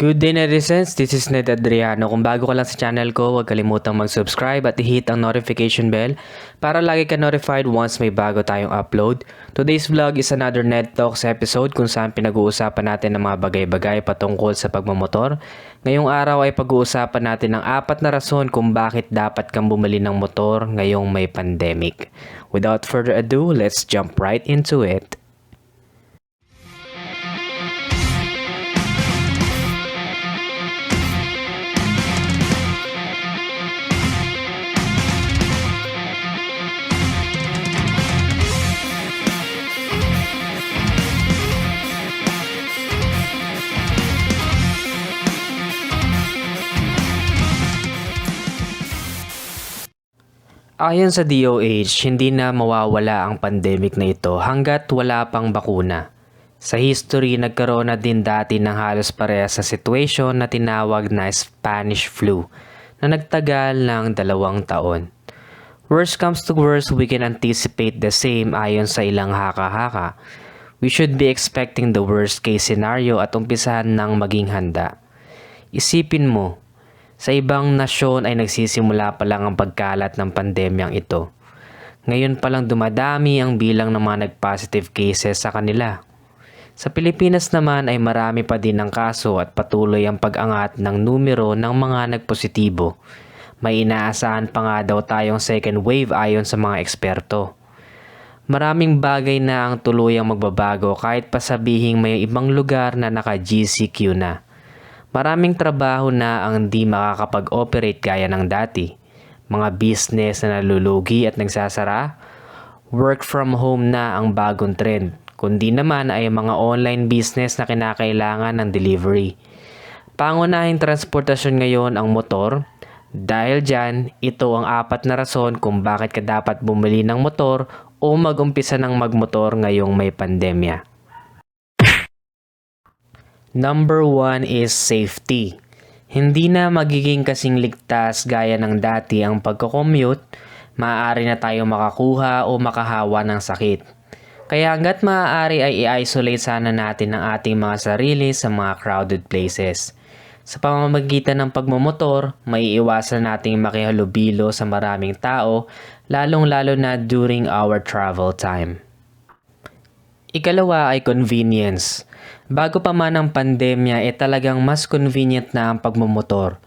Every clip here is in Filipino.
Good day netizens, this is Ned Adriano. Kung bago ka lang sa channel ko, huwag kalimutang mag-subscribe at i-hit ang notification bell para lagi ka notified once may bago tayong upload. Today's vlog is another Ned Talks episode kung saan pinag-uusapan natin ng mga bagay-bagay patungkol sa pagmamotor. Ngayong araw ay pag-uusapan natin ng apat na rason kung bakit dapat kang bumili ng motor ngayong may pandemic. Without further ado, let's jump right into it. Ayon sa DOH, hindi na mawawala ang pandemic na ito hanggat wala pang bakuna. Sa history, nagkaroon na din dati ng halos parehas sa situation na tinawag na Spanish flu na nagtagal ng dalawang taon. Worst comes to worst, we can anticipate the same ayon sa ilang haka-haka. We should be expecting the worst case scenario at umpisahan ng maging handa. Isipin mo, sa ibang nasyon ay nagsisimula pa lang ang pagkalat ng pandemyang ito. Ngayon pa lang dumadami ang bilang ng mga nag-positive cases sa kanila. Sa Pilipinas naman ay marami pa din ang kaso at patuloy ang pag-angat ng numero ng mga nagpositibo. May inaasahan pa nga daw tayong second wave ayon sa mga eksperto. Maraming bagay na ang tuluyang magbabago kahit pa sabihing may ibang lugar na naka-GCQ na. Maraming trabaho na ang di makakapag-operate gaya ng dati. Mga business na nalulugi at nagsasara, work from home na ang bagong trend. Kundi naman ay mga online business na kinakailangan ng delivery. Pangunahing transportasyon ngayon ang motor. Dahil dyan, ito ang apat na rason kung bakit ka dapat bumili ng motor o mag-umpisa ng magmotor ngayong may pandemya. Number one is safety. Hindi na magiging kasing ligtas gaya ng dati ang pagko-commute, maaari na tayo makakuha o makahawa ng sakit. Kaya hanggat maaari ay i-isolate sana natin ang ating mga sarili sa mga crowded places. Sa pamamagitan ng pagmamotor, may iwasan nating makihalubilo sa maraming tao, lalong-lalo na during our travel time. Ikalawa ay convenience. Bago pa man ang pandemya, eh talagang mas convenient na ang pagmumotor.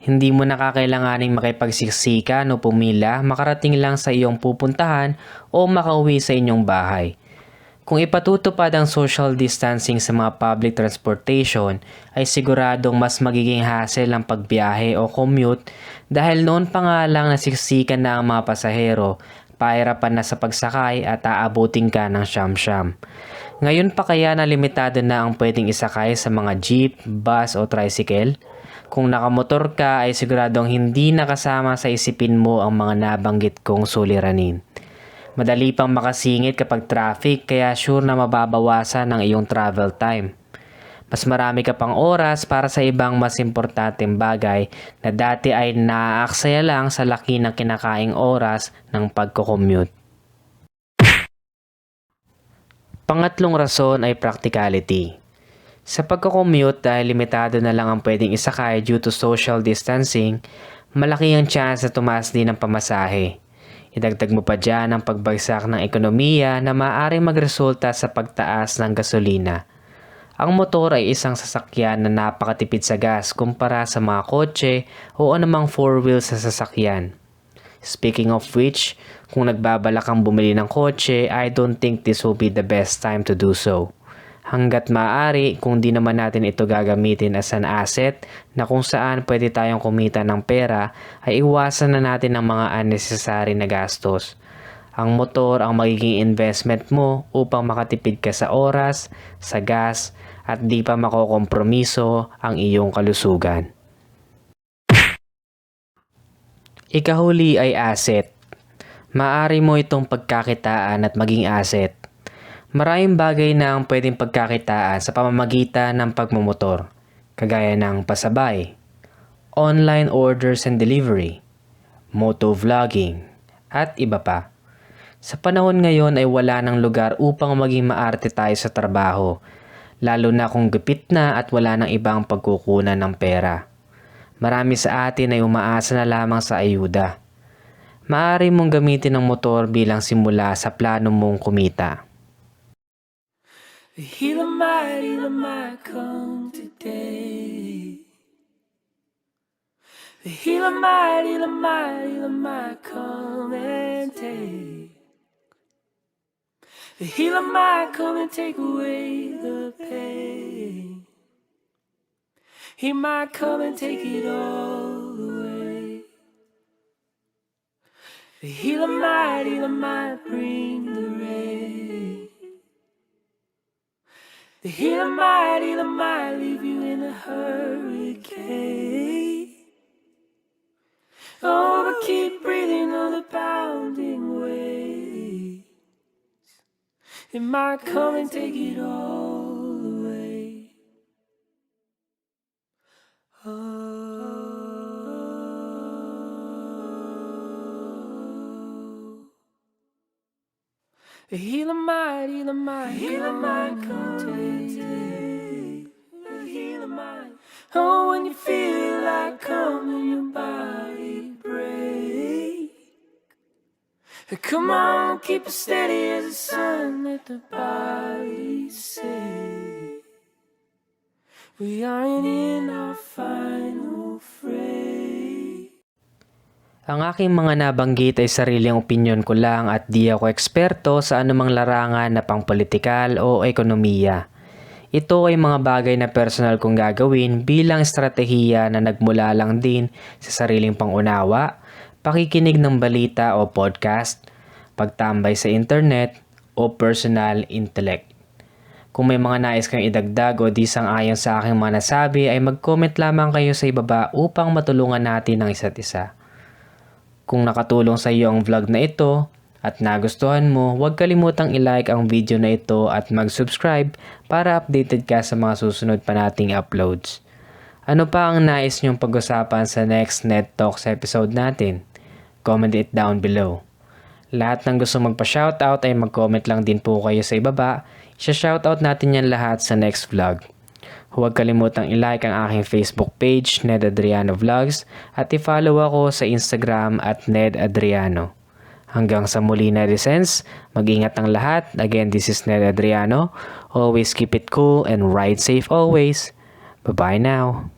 Hindi mo nakakailanganing makipagsiksikan o pumila, makarating lang sa iyong pupuntahan o makauwi sa inyong bahay. Kung ipatutupad ang social distancing sa mga public transportation, ay siguradong mas magiging hassle ang pagbiyahe o commute dahil noon pa nga lang nasiksikan na ang mga pasahero, pahirapan na sa pagsakay at aabutin ka ng siyam-siyam. Ngayon pa kaya na limitado na ang pwedeng isakay sa mga jeep, bus o tricycle? Kung nakamotor ka ay siguradong hindi nakasama sa isipin mo ang mga nabanggit kong suliranin. Madali pang makasingit kapag traffic kaya sure na mababawasan ang iyong travel time. Mas marami ka pang oras para sa ibang mas importanteng bagay na dati ay naaaksaya lang sa laki ng kinakaing oras ng pagko-commute. Pangatlong rason ay practicality. Sa pagko-commute dahil limitado na lang ang pwedeng isakay due to social distancing, malaki ang chance na tumaas din ang pamasahe. Idagdag mo pa dyan ang pagbagsak ng ekonomiya na maaaring magresulta sa pagtaas ng gasolina. Ang motor ay isang sasakyan na napakatipid sa gas kumpara sa mga kotse o anumang four-wheel sa sasakyan. Speaking of which, kung nagbabalak kang bumili ng kotse, I don't think this will be the best time to do so. Hanggat maaari, kung di naman natin ito gagamitin as an asset na kung saan pwede tayong kumita ng pera, ay iwasan na natin ang mga unnecessary na gastos. Ang motor ang magiging investment mo upang makatipid ka sa oras, sa gas, at di pa makokompromiso ang iyong kalusugan. Ikahuli ay asset. Maari mo itong pagkakitaan at maging asset. Maraming bagay na ang pwedeng pagkakitaan sa pamamagitan ng pagmumotor, kagaya ng pasabay, online orders and delivery, motovlogging, at iba pa. Sa panahon ngayon ay wala ng lugar upang maging maarte tayo sa trabaho lalo na kung gupit na at wala nang ibang pagkukunan ng pera. Marami sa atin ay umaasa na lamang sa ayuda. Maaari mong gamitin ang motor bilang simula sa plano mong kumita. The healer might, healer might come today. The might, healer might, healer might come and take. The might come and take away the pain. He might come and take it all The healer might, bring the rain. The healer might leave you in a hurricane. Oh, but keep breathing on the pounding waves. It might come and take it all healer might, healer might, healer might come today. The healer might. Oh, when you feel like coming, your body break. Come on, keep it steady as the sun. Let the body say. We aren't in our final phrase. Ang aking mga nabanggit ay sariling opinyon ko lang at di ako eksperto sa anumang larangan na pangpolitikal o ekonomiya. Ito ay mga bagay na personal kong gagawin bilang estratehiya na nagmula lang din sa sariling pangunawa, pakikinig ng balita o podcast, pagtambay sa internet o personal intellect. Kung may mga nais kayong idagdag o di sang-ayon sa aking mga nasabi ay mag-comment lamang kayo sa ibaba upang matulungan natin ang isa't isa. Kung nakatulong sa iyo ang vlog na ito at nagustuhan mo, huwag kalimutang i-like ang video na ito at mag-subscribe para updated ka sa mga susunod pa nating uploads. Ano pa ang nais niyong pag-usapan sa next Net Talks episode natin? Comment it down below. Lahat ng gusto magpa-shoutout ay mag-comment lang din po kayo sa ibaba. Isa-shoutout natin yan lahat sa next vlog. Huwag kalimutang i-like ang aking Facebook page, Ned Adriano Vlogs, at i-follow ako sa Instagram at Ned Adriano. Hanggang sa muli na sense, mag-ingat ang lahat. Again, this is Ned Adriano. Always keep it cool and ride safe always. Bye-bye now.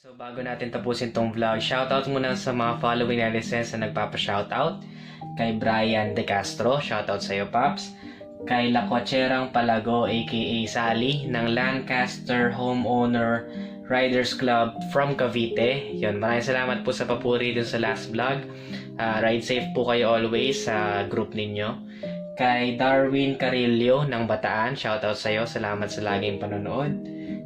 So bago natin tapusin tong vlog, shoutout muna sa mga following na listeners na nagpapa-shoutout. Kay Brian De Castro, shoutout sa iyo Paps. Kay La Cocherang Palago aka Sally ng Lancaster Homeowner Riders Club from Cavite. Yun, maraming salamat po sa papuri dun sa last vlog. Ah, ride safe po kayo always sa group ninyo. Kay Darwin Carillo ng Bataan, shoutout sa iyo. Salamat sa laging panonood.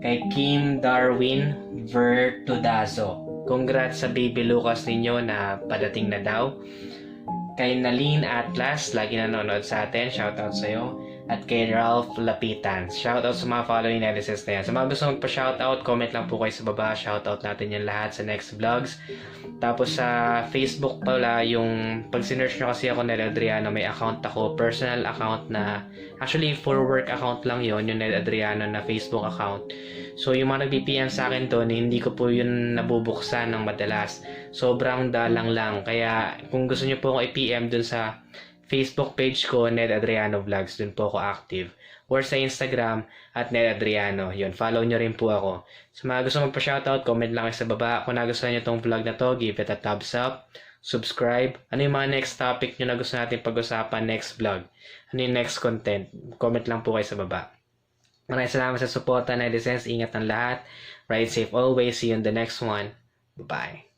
Kay Kim Darwin Vertudazo. Congrats sa baby Lucas ninyo na padating na daw. Kay Nalin Atlas, lagi nanonood sa atin. Shoutout sa iyo. At kay Ralph Lapitan. Shoutout sa mga following netizens na yan. Sa mga gusto magpa-shoutout, comment lang po kayo sa baba. Shoutout natin yan lahat sa next vlogs. Tapos sa Facebook pala, yung pag sinerch nyo kasi ako Ned Adriano, may account ako, personal account na, actually for work account lang yon yung Ned Adriano na Facebook account. So yung mga nag-PM sa akin doon, hindi ko po yun nabubuksan ng madalas. Sobrang dalang lang. Kaya kung gusto nyo po akong i-PM dun sa Facebook page ko, Ned Adriano Vlogs, dun po ako active. Or sa Instagram, at Ned Adriano. Yun, follow nyo rin po ako. Sa mga gusto magpa-shoutout, comment lang sa baba. Kung nagustuhan nyo tong vlog na to, give it a thumbs up. Subscribe. Ano yung mga next topic nyo na gusto natin pag-usapan next vlog? Ano yung next content? Comment lang po kayo sa baba. Maraming salamat sa suporta, netizens. Ingat ang lahat. Ride safe always. See you in the next one. Bye.